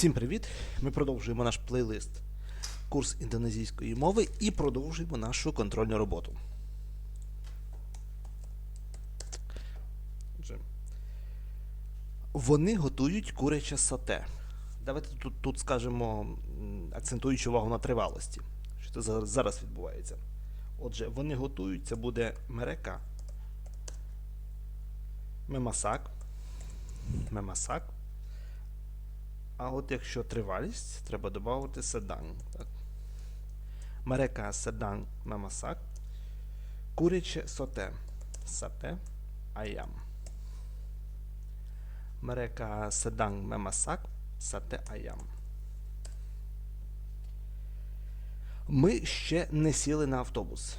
Всім привіт! Ми продовжуємо наш плейлист курс індонезійської мови і продовжуємо нашу контрольну роботу. Вони готують куряче сате. Давайте тут, тут скажемо, акцентуючи увагу на тривалості, що це зараз, відбувається. Отже, вони готують, це буде мерека. Мемасак. Мемасак. А от якщо тривалість, треба додати седан. Так? Мерека седан мемасак. Куряче соте. Сате аям. Мерека седан мемасак. Сате аям. Ми ще не сіли на автобус.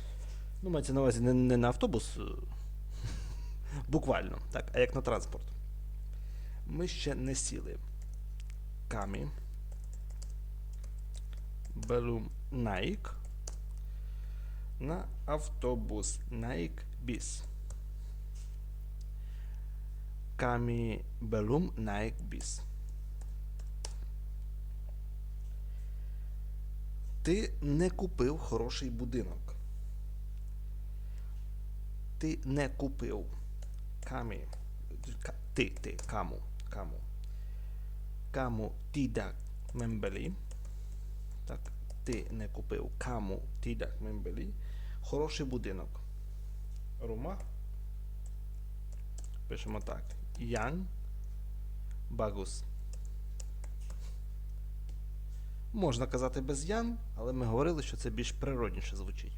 Ну, мається на увазі не, не на автобус, е, буквально, так, а як на транспорт. Ми ще не сіли. Kami belum naik na автобус naik bis. Kami belum naik bis. Ти не купив хороший будинок. Ти не купив. Камі. Ти, ти, каму, каму. Каму tidak membeli. Так, ти не купив. Каму tidak membeli. Хороший будинок. Рума. Пишемо так. Yang bagus. Можна казати без ян, але ми говорили, що це більш природніше звучить.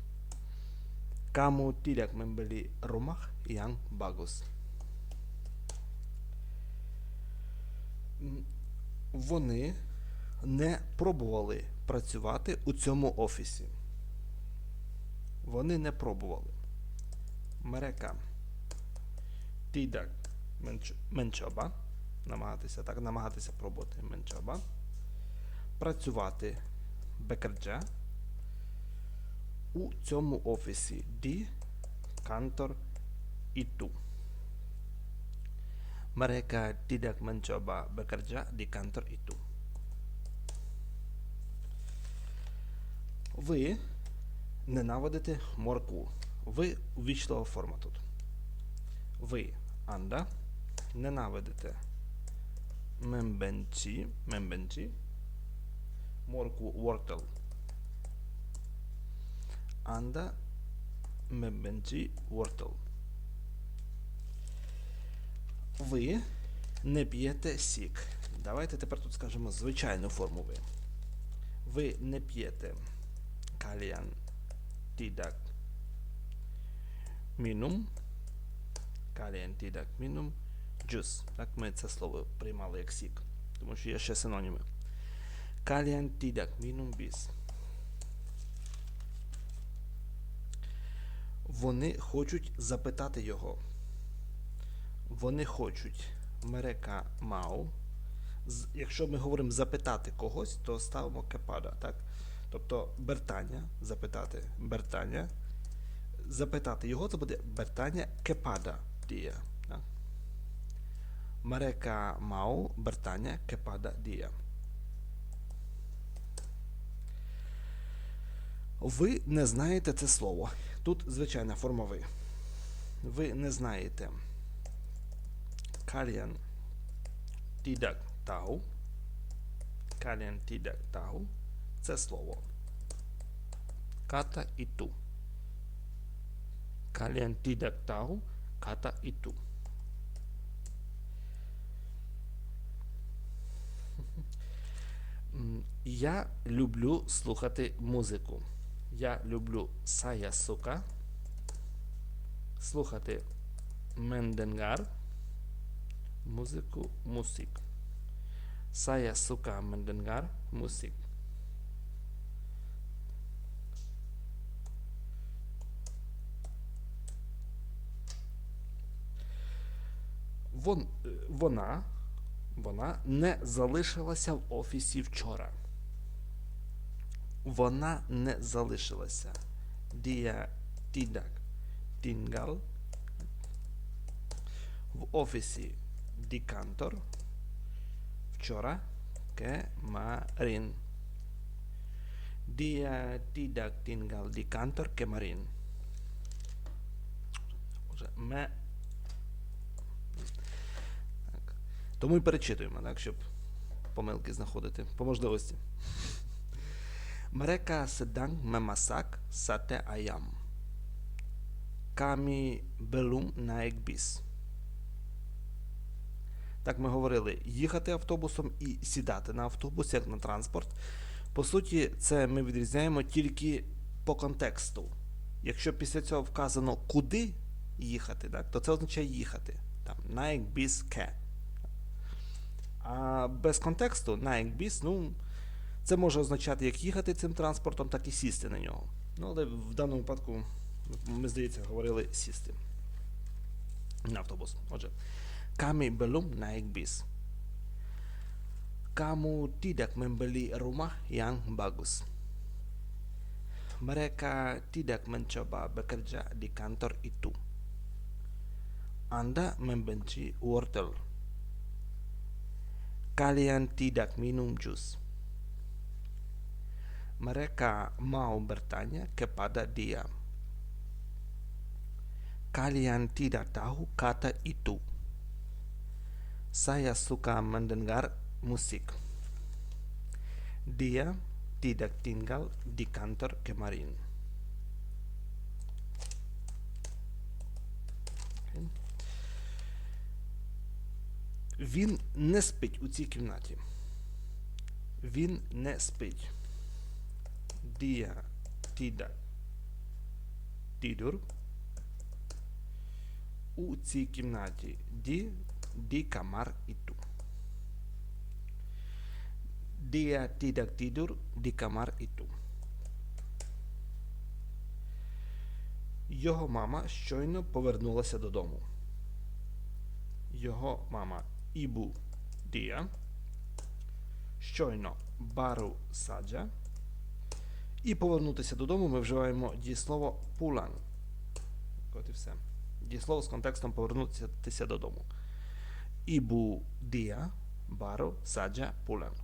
Каму tidak membeli rumah yang bagus. Вони не пробували працювати у цьому офісі. Вони не пробували. Мерека. Menc- mencoba. Намагатися так, намагатися пробувати mencoba. Працювати bekerja. У цьому офісі di kantor itu. Mereka tidak mencoba bekerja di kantor itu. Ви ненавидите моркву. Ви увічлива форма тут. Ви, Анда, ненавидите мембенчі, мембенчі, моркву вортел. Анда мембенчі вортел. Ви не п'єте сік. Давайте тепер тут скажемо звичайну форму ви. Ви не п'єте kalian tidak minum kalian tidak minum jus. Так ми це слово приймали як сік, тому що є ще синоніми. Kalian tidak minum bis. Вони хочуть запитати його. Вони хочуть мерека мау. Якщо ми говоримо запитати когось, то ставимо кепада, так? Тобто бертання, запитати бертання. Запитати його, це буде бертання кепада дія. Так? Мерека мау бертання кепада дія. Ви не знаєте це слово. Тут звичайна форма ви. Ви не знаєте. Kalian tidak tahu. Kalian tidak tahu. Це слово. Kata itu. Kalian tidak tahu kata itu. М, Я люблю слухати музику. Я люблю saya suka слухати mendengar Музику musik. Saya suka mendengar musik. Вон, вона, вона не залишилася в офісі вчора. Вона не залишилася. Dia tidak tinggal в офісі kantor вчора kemarin. Dia tidak tinggal di kantor kemarin. Ме... Так. Тому і перечитуємо, так, щоб помилки знаходити по можливості. Mereka sedang memasak sate ayam. Kami belum naik bis. Так ми говорили, їхати автобусом і сідати на автобус, як на транспорт. По суті, це ми відрізняємо тільки по контексту. Якщо після цього вказано куди їхати, так, то це означає їхати. Там, наїк біс ке. А без контексту наїк біс, ну, це може означати як їхати цим транспортом, так і сісти на нього. Ну, але в даному випадку, ми, здається, говорили сісти на автобус. Отже, kami belum naik bis. Kamu tidak membeli rumah yang bagus. Mereka tidak mencoba bekerja di kantor itu. Anda membenci wortel. Kalian tidak minum jus. Mereka mau bertanya kepada dia. Kalian tidak tahu kata itu. Saya suka mendengar musik. Dia tidak tinggal di kantor kemarin. Він не спить у цій кімнаті. Він не спить. Dia tidak tidur у цій кімнаті. Ді di kamar itu. Dia tidak tidur di kamar itu. Його мама щойно повернулася додому. Його мама Ібу Дія. Щойно бару саджа. І повернутися додому ми вживаємо дієслово пулан. От і все. Дієслово з контекстом повернутися додому. Ibu dia baru saja pulang.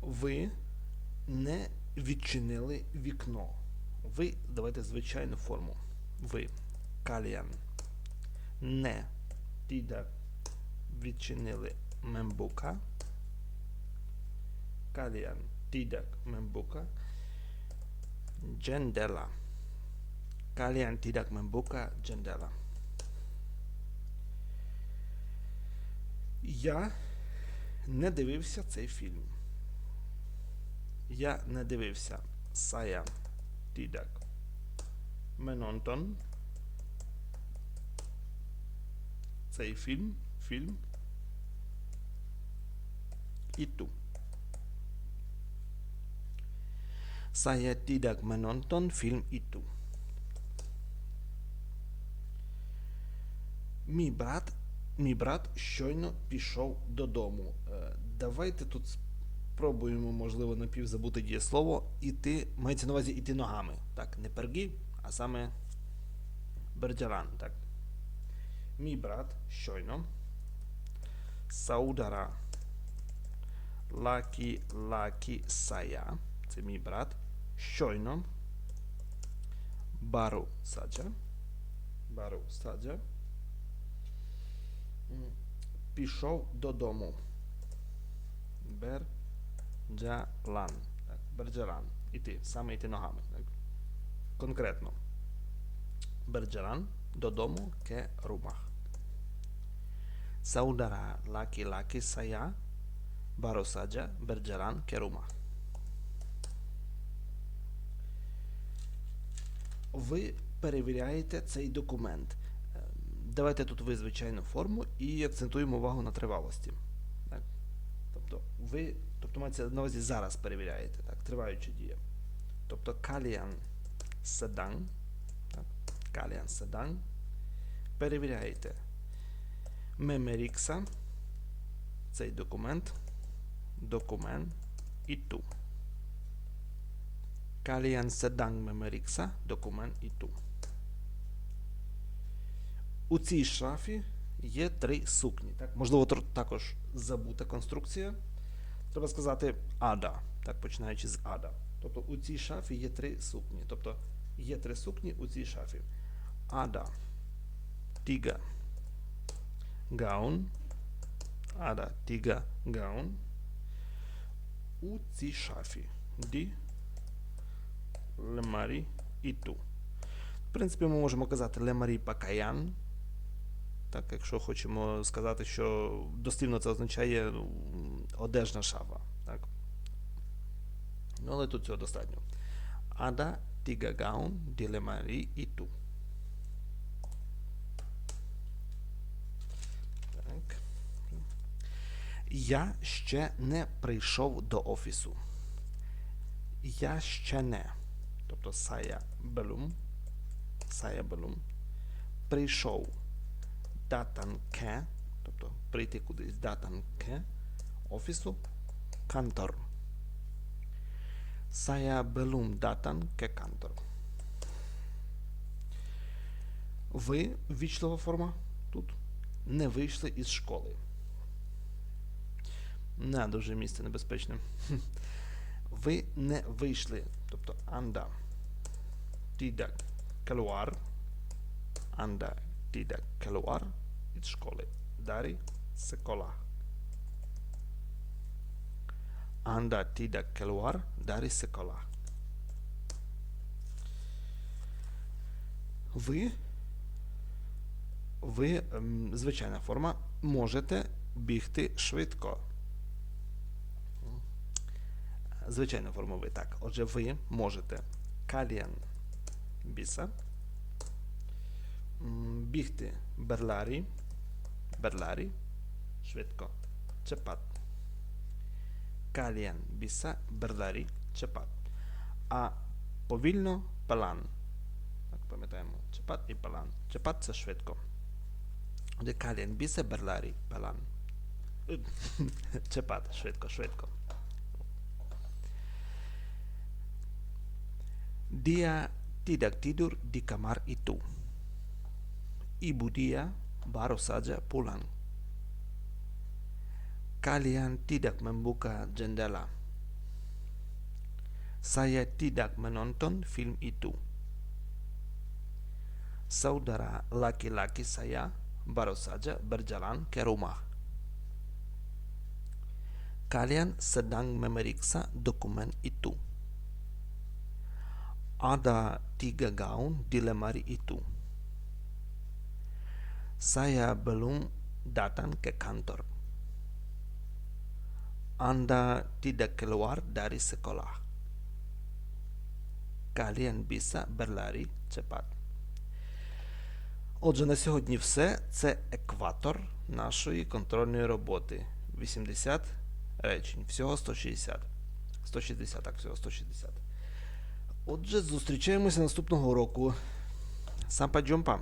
Ви не відчинили вікно. Ви давайте звичайну форму. Ви каліян не tidak відчинили мембука. Kalian tidak membuka jendela. Kalian tidak membuka jendela. Я не дивився цей фільм. Я не дивився. Saya tidak menonton цей фільм. Фільм. Itu. Saya tidak menonton film itu. Мій брат, мій брат щойно пішов додому. Е, Давайте тут спробуємо, можливо, напівзабути дієслово. Іти, мається на увазі іти ногами. Так, не пергі, а саме берджаран. Так. Мій брат щойно. Саудара. Лакі лакі сая. Це мій брат. Щойно. Бару саджа. Бару саджа. Пішов додому. Берджалан. Так, Берджалан. Іти. Саме йти ногами. Так. Конкретно. Berjalan додому ke rumah. Saudara laki-laki saya baru saja berjalan ke. Ви перевіряєте цей документ. Давайте тут ви звичайну форму і акцентуємо увагу на тривалості. Так? Тобто ви, тобто мається на увазі зараз перевіряєте, так? триваюча дія. Тобто каліан седан. Каліан седан. Перевіряєте мемерікса. Цей документ. Документ і ту. Kalian sedang memeriksa dokumen itu. У цій шафі є три сукні. Так? Можливо, також забута конструкція. Треба сказати ада, так, починаючи з ада. Тобто у цій шафі є три сукні. Тобто є три сукні у цій шафі. Ада, тіга, гаун, ада, тіга, гаун. У цій шафі. Ді, лемарі і ту. В принципі, ми можемо казати лемарі пакаян. Так, якщо хочемо сказати, що дослівно це означає ну, одежна шафа. Так? Ну, але тут цього достатньо. Ада тігагаун ділемарі і ту. Так. Я ще не прийшов до офісу. Я ще не. Тобто сая белум. Сая белум. Прийшов. Датан ке. Тобто прийти кудись. Датан ке. Офісу. Кантор. Saya belum datang ke kantor. Ви, ввічлива форма тут, не вийшли із школи. Не, дуже місце небезпечне. Ви не вийшли, тобто анда tidak keluar, anda tidak keluar із школи. Dari sekolah. Anda tidak keluar dari sekolah. Ви, ви, ем, звичайна форма, можете бігти швидко. Звичайна форма ви так. Отже, ви можете каліан біса. Бігти берларі. Берларі. Швидко. Чепат. Каліан біса берларі. Чепат. А повільно палан. Так, пам'ятаємо. Чепат і палан. Чепат це швидко. Отже, каліан біса берларі. Палан. Е, Чепат. Швидко, швидко. Dia tidak tidur di kamar itu. Ibu dia baru saja pulang. Kalian tidak membuka jendela. Saya tidak menonton film itu. Saudara laki-laki saya baru saja berjalan ke rumah. Kalian sedang memeriksa dokumen itu. Ada tiga gaun di lemari itu. Saya belum datang ke kantor. Anda tidak keluar dari sekolah. Kalian bisa berlari cepat. Отже, на сьогодні все. Це екватор нашої контрольної роботи. 80 речень. Всього 160. 160, так, всього 160. Отже, зустрічаємося наступного року. Сампа Джумпа.